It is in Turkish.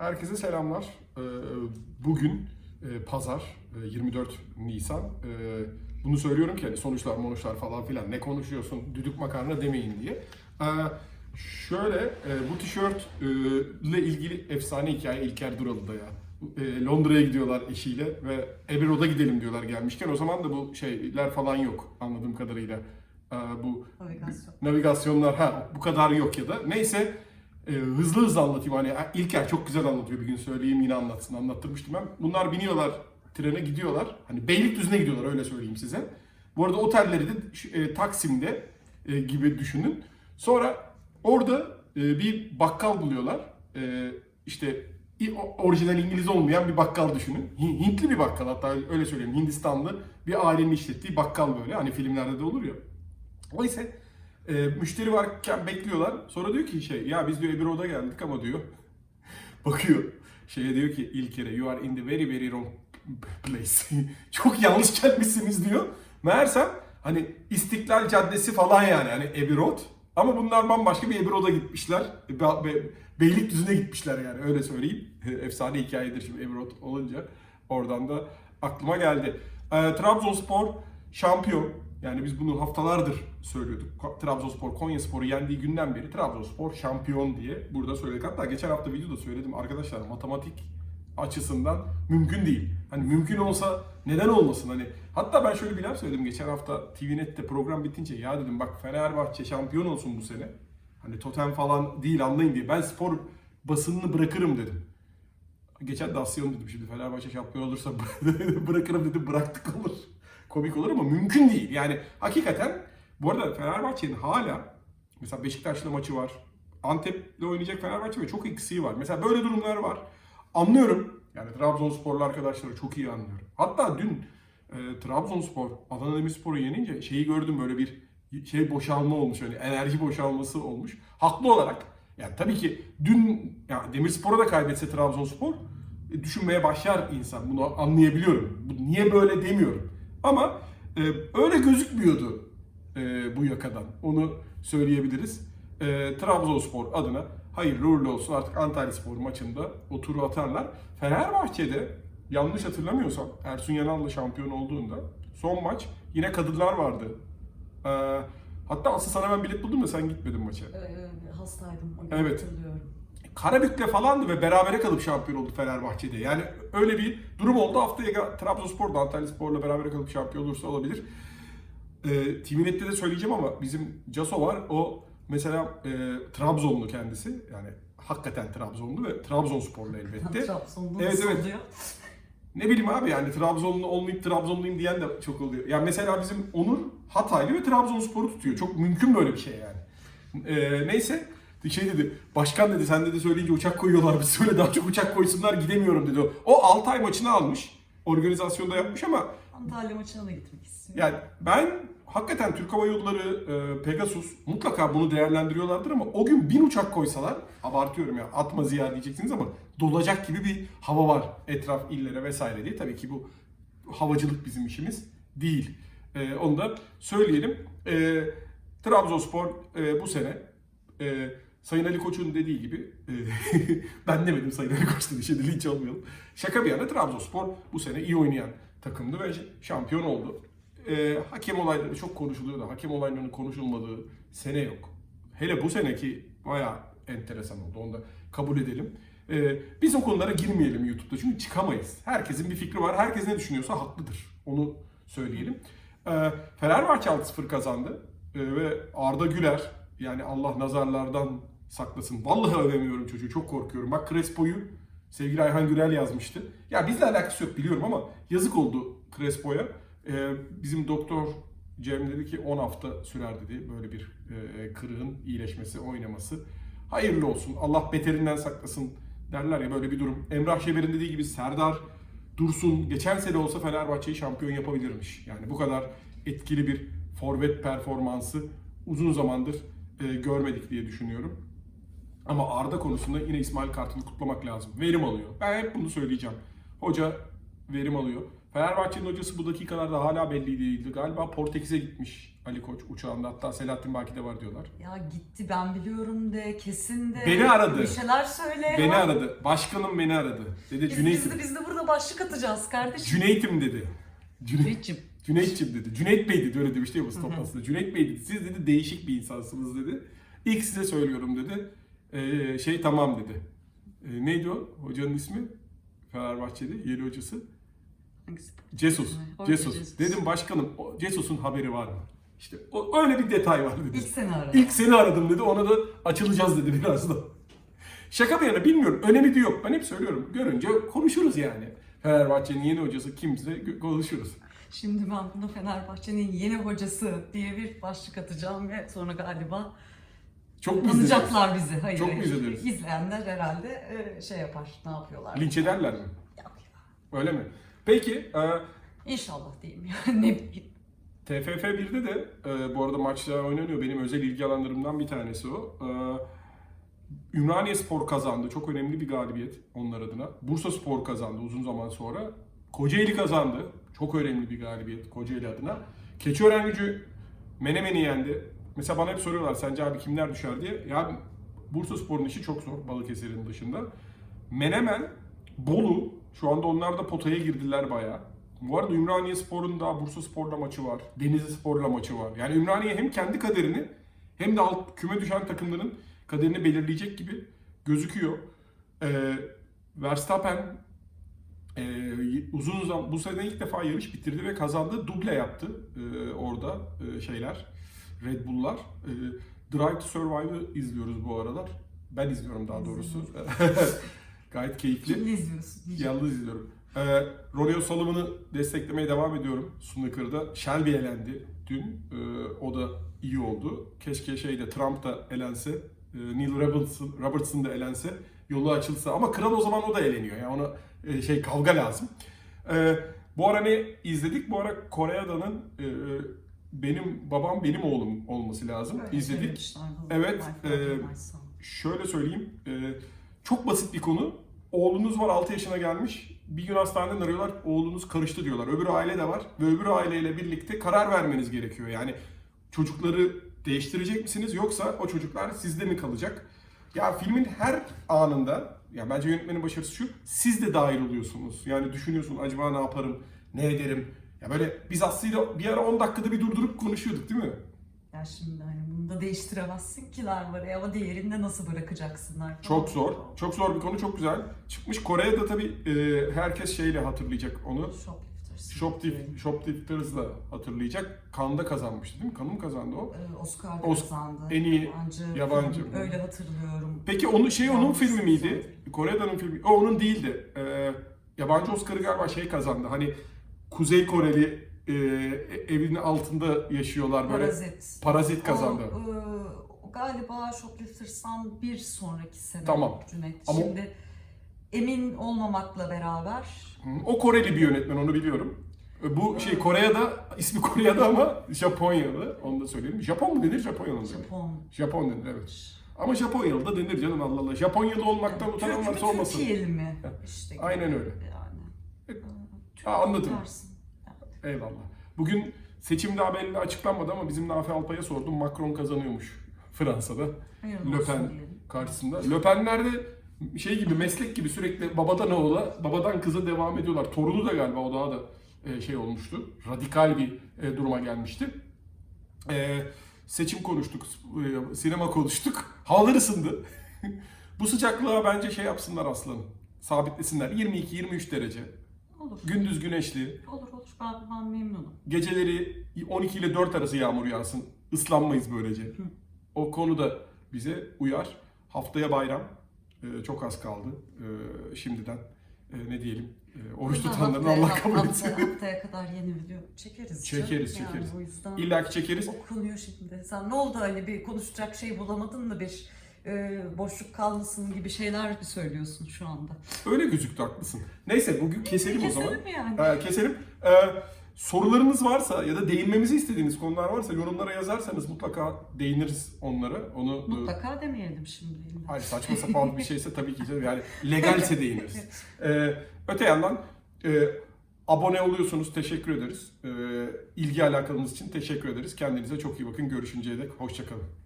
Herkese selamlar. Ee, Bugün e, pazar e, 24 Nisan. Ee, Bunu söylüyorum ki hani sonuçlar monuşlar falan filan ne konuşuyorsun düdük makarna demeyin diye. Ee, Şöyle e, bu tişört e, ile ilgili efsane hikaye İlker Duralı'da ya. E, Londra'ya gidiyorlar eşiyle ve Abbey Road'a gidelim diyorlar gelmişken. O zaman da bu şeyler falan yok anladığım kadarıyla. Bu Navigasyon. navigasyonlar ha bu kadar yok ya da neyse e, hızlı hızlı anlatayım hani ha, İlker çok güzel anlatıyor bir gün söyleyeyim yine anlatsın anlattırmıştım ben. Bunlar biniyorlar trene gidiyorlar hani Beylikdüzü'ne gidiyorlar öyle söyleyeyim size. Bu arada otelleri de e, Taksim'de e, gibi düşünün. Sonra orada e, bir bakkal buluyorlar. E, işte orijinal İngiliz olmayan bir bakkal düşünün. Hin- Hintli bir bakkal hatta öyle söyleyeyim. Hindistanlı bir ailenin işlettiği bakkal böyle. Hani filmlerde de olur ya. O ise e, müşteri varken bekliyorlar. Sonra diyor ki şey ya biz diyor Abbey Road'a geldik ama diyor. Bakıyor. Şeye diyor ki İlker'e you are in the very very wrong place. Çok yanlış gelmişsiniz diyor. Meğersem hani İstiklal Caddesi falan yani hani Abbey Road. Ama bunlar bambaşka bir Abbey Road'a gitmişler. Be, be, Beylikdüzü'ne gitmişler yani öyle söyleyeyim. Efsane hikayedir şimdi Abbey Road olunca. Oradan da aklıma geldi. E, Trabzonspor şampiyon. Yani biz bunu haftalardır söylüyorduk. Trabzonspor Konyaspor'u yendiği günden beri Trabzonspor şampiyon diye burada söyledik. Hatta geçen hafta videoda söyledim arkadaşlar matematik açısından mümkün değil. Hani mümkün olsa neden olmasın hani. Hatta ben şöyle bir laf söyledim geçen hafta TVNet'te program bitince ya dedim bak Fenerbahçe şampiyon olsun bu sene. Hani totem falan değil anlayın diye. Ben spor basınını bırakırım dedim. Geçen de dedim şimdi Fenerbahçe şampiyon olursa bırakırım dedim bıraktık olur. Komik olur ama mümkün değil. Yani hakikaten bu arada Fenerbahçe'nin hala mesela Beşiktaş'la maçı var. Antep'le oynayacak Fenerbahçe ve çok eksiği var. Mesela böyle durumlar var. Anlıyorum. Yani Trabzonsporlu arkadaşları çok iyi anlıyorum. Hatta dün e, Trabzonspor Adana Demirspor'u yenince şeyi gördüm böyle bir şey boşalma olmuş. Hani enerji boşalması olmuş. Haklı olarak. Yani tabii ki dün ya Demirspor'a da kaybetse Trabzonspor e, düşünmeye başlar insan. Bunu anlayabiliyorum. Bu niye böyle demiyorum. Ama e, öyle gözükmüyordu e, bu yakadan. Onu söyleyebiliriz. E, Trabzonspor adına hayırlı uğurlu olsun. Artık Antalya Spor maçında o turu atarlar. Fenerbahçe'de yanlış hatırlamıyorsam Ersun Yanal'la şampiyon olduğunda son maç yine kadınlar vardı. E, hatta asıl sana ben bilet buldum da sen gitmedin maça. Ee, hastaydım. Evet. Hatırlıyorum. Karabük'le falandı ve berabere kalıp şampiyon oldu Fenerbahçe'de. Yani öyle bir durum oldu. Haftaya Trabzonspor da Antalya Spor'la berabere kalıp şampiyon olursa olabilir. Ee, TVNet'te de söyleyeceğim ama bizim Caso var. O mesela e, Trabzonlu kendisi. Yani hakikaten Trabzonlu ve Trabzonsporlu elbette. Trabzon'da Evet, evet. oluyor? Ne bileyim abi yani Trabzonlu olmayıp Trabzonluyum diyen de çok oluyor. Yani mesela bizim Onur Hataylı ve Trabzonspor'u tutuyor. Çok mümkün böyle bir şey yani. Ee, neyse şey dedi, başkan dedi sen dedi söyleyince uçak koyuyorlar biz söyle daha çok uçak koysunlar gidemiyorum dedi. o. O Altay maçını almış. Organizasyonda yapmış ama Antalya maçına da gitmek istiyorum. yani ben hakikaten Türk Hava Yolları, e, Pegasus mutlaka bunu değerlendiriyorlardır ama o gün bin uçak koysalar, abartıyorum ya atma ziya diyeceksiniz ama dolacak gibi bir hava var etraf illere vesaire diye. Tabii ki bu havacılık bizim işimiz değil. E, onu da söyleyelim. E, Trabzonspor e, bu sene e, Sayın Ali Koç'un dediği gibi e, ben demedim Sayın Ali Koç dedi şimdi linç olmayalım. Şaka bir yana Trabzonspor bu sene iyi oynayan takımdı ve şampiyon oldu. E, hakem olayları çok konuşuluyor da hakem olaylarının konuşulmadığı sene yok. Hele bu seneki bayağı enteresan oldu onu da kabul edelim. E, biz o konulara girmeyelim YouTube'da çünkü çıkamayız. Herkesin bir fikri var. Herkes ne düşünüyorsa haklıdır. Onu söyleyelim. E, Fenerbahçe 6-0 kazandı. E, ve Arda Güler yani Allah nazarlardan saklasın. Vallahi övemiyorum çocuğu. Çok korkuyorum. Bak Crespo'yu sevgili Ayhan Gürel yazmıştı. Ya bizle alakası yok biliyorum ama yazık oldu Crespo'ya. Ee, bizim doktor Cem dedi ki 10 hafta sürer dedi böyle bir e, kırığın iyileşmesi, oynaması. Hayırlı olsun. Allah beterinden saklasın derler ya böyle bir durum. Emrah Şeber'in dediği gibi Serdar Dursun geçen sene olsa Fenerbahçe'yi şampiyon yapabilirmiş. Yani bu kadar etkili bir forvet performansı uzun zamandır e, görmedik diye düşünüyorum. Ama Arda konusunda yine İsmail Kartal'ı kutlamak lazım. Verim alıyor. Ben hep bunu söyleyeceğim. Hoca verim alıyor. Fenerbahçe'nin hocası bu dakikalarda hala belli değildi. Galiba Portekiz'e gitmiş Ali Koç uçağında. Hatta Selahattin Baki de var diyorlar. Ya gitti ben biliyorum de kesin de. Beni aradı. Bir şeyler söyle. Beni ya. aradı. Başkanım beni aradı. Dedi Biz, biz, Cüneyt'im. de, biz de burada başlık atacağız kardeşim. Cüneyt'im dedi. Cüneyt, Cüneyt'cim. Cüneyt'cim dedi. Cüneyt Bey dedi öyle demişti ya basın toplantısında. Cüneyt Bey dedi siz dedi değişik bir insansınız dedi. İlk size söylüyorum dedi. Ee, şey tamam dedi. Ee, neydi o? Hocanın ismi? Fenerbahçe'de yeni hocası. Jesus. Jesus. Dedim başkanım o Jesus'un haberi var mı? İşte o, öyle bir detay var dedi. İlk seni aradı. İlk seni aradım dedi. Ona da açılacağız dedi birazdan. Şaka bir yana bilmiyorum. Önemi de yok. Ben hep söylüyorum. Görünce konuşuruz yani. Fenerbahçe'nin yeni hocası kimse konuşuruz. Şimdi ben buna Fenerbahçe'nin yeni hocası diye bir başlık atacağım ve sonra galiba Çok mu tanıyacaklar bizi. Hayır, Çok mu hayır. İzleyenler herhalde e, şey yapar, ne yapıyorlar? Linç ederler mi? Yok ya. Öyle mi? Peki e, İnşallah diyeyim yani ne bileyim. TFF 1'de de e, bu arada maçlar oynanıyor. Benim özel ilgi alanlarımdan bir tanesi o. E, Ümraniye Spor kazandı. Çok önemli bir galibiyet onlar adına. Bursa Spor kazandı uzun zaman sonra. Kocaeli kazandı. Çok önemli bir galibiyet Kocaeli adına. Keçiören gücü Menemen'i yendi. Mesela bana hep soruyorlar sence abi kimler düşer diye. Ya Bursa Spor'un işi çok zor Balıkesir'in dışında. Menemen, Bolu şu anda onlar da potaya girdiler bayağı. Bu arada Ümraniye Spor'un da Bursa Spor'la maçı var. Denizli Spor'la maçı var. Yani Ümraniye hem kendi kaderini hem de alt küme düşen takımların kaderini belirleyecek gibi gözüküyor. Ee, Verstappen e, uzun zaman bu sene ilk defa yarış bitirdi ve kazandı. Duble yaptı e, orada e, şeyler. Red Bull'lar. E, Drive to Survive'ı izliyoruz bu aralar. Ben izliyorum daha doğrusu. Gayet keyifli. Kimle izliyorsun? Yalnız izliyorum. Ee, Ronnie Sullivan'ı desteklemeye devam ediyorum snooker'da. Shelby elendi dün. Ee, o da iyi oldu. Keşke şeyde Trump da elense, e, Neil Robertson, Robertson da elense, yolu açılsa. Ama kral o zaman o da eleniyor. Yani ona e, şey kavga lazım. Ee, bu ara ne izledik? Bu ara Kore'danın e, benim babam benim oğlum olması lazım. Öyle İzledik. Evet, e. Şöyle söyleyeyim. e, çok basit bir konu. Oğlunuz var 6 yaşına gelmiş. Bir gün hastaneden arıyorlar. Oğlunuz karıştı diyorlar. Öbür aile de var. Ve öbür aileyle birlikte karar vermeniz gerekiyor. Yani çocukları değiştirecek misiniz yoksa o çocuklar sizde mi kalacak? Ya filmin her anında ya bence yönetmenin başarısı şu. Siz de dahil oluyorsunuz. Yani düşünüyorsun acaba ne yaparım, ne ederim? Ya böyle biz aslında bir ara 10 dakikada bir durdurup konuşuyorduk değil mi? Ya şimdi hani bunu da değiştiremezsin ki var ya ama diğerinde nasıl bırakacaksınlar? Çok zor. Çok zor bir konu, çok güzel. Çıkmış Kore'de tabii e, herkes şeyle hatırlayacak onu. Shoplifters. Shoptif, Shoptifters da hatırlayacak. Kanda kazanmıştı değil mi? Kanı mı kazandı o? Ee, Oscar Os- kazandı. en iyi yabancı. film. Öyle hatırlıyorum. Peki onun şey onun filmi miydi? güzeldi. Kore'den filmi. O onun değildi. E, yabancı Oscar'ı galiba şey kazandı. Hani Kuzey Koreli e, evinin altında yaşıyorlar böyle. Parazit. Parazit kazandı. O, e, galiba Shoplifters'tan bir sonraki sene. Tamam. Cüneyt. Ama- Şimdi emin olmamakla beraber Hı, O Koreli bir yönetmen onu biliyorum. E, Bu şey Kore'de ismi Kore'de ama Japonyalı onu da söyleyeyim. Japon mu denir denir? Japon. Japon denir evet. Ama Japonyalı da denir canım Allah Allah. Japonyalı olmaktan utanan Türk varsa olmasın. Türkiye'li mi? İşte Aynen öyle. Yani. E, Ee, anladım. tutarsın. Eyvallah. Bugün seçim daha belli açıklanmadı ama bizim Nafi Alpay'a sordum. Macron kazanıyormuş Fransa'da. Hayırlı Le Pen karşısında. Le Pen'ler de şey gibi meslek gibi sürekli babadan oğula, babadan kıza devam ediyorlar. Torunu da galiba o daha da e, şey olmuştu. Radikal bir e, duruma gelmişti. E, seçim konuştuk, sinema konuştuk. Havalar ısındı. Bu sıcaklığa bence şey yapsınlar aslanım. Sabitlesinler. 22-23 derece. Olur. Gündüz güneşli. Olur olur. Ben, ben memnunum. Geceleri 12 ile 4 arası yağmur yağsın. Islanmayız böylece. O konu da bize uyar. Haftaya bayram. Ee, çok az kaldı ee, şimdiden. Ee, ne diyelim? Ee, oruç Burada tutanların haftaya- Allah kabul etsin. Haftaya, haftaya kadar yeni video çekeriz. Çekeriz, canım. çekeriz. Yani o yüzden İlla ki çekeriz. okunuyor şimdi. Sen ne oldu hani bir konuşacak şey bulamadın mı bir e, boşluk kalmasın gibi şeyler mi söylüyorsun şu anda? Öyle gözüktü haklısın. Neyse bugün keselim, o zaman. Keselim yani? Ee, keselim. Ee, sorularınız varsa ya da değinmemizi istediğiniz konular varsa yorumlara yazarsanız mutlaka değiniriz onlara. Onu e, Mutlaka demeyelim şimdi. Hayır saçma sapan bir şeyse tabii ki yani legalse değiniriz. Ee, öte yandan e, Abone oluyorsunuz. Teşekkür ederiz. Ee, ilgi alakanız için teşekkür ederiz. Kendinize çok iyi bakın. Görüşünceye dek hoşçakalın.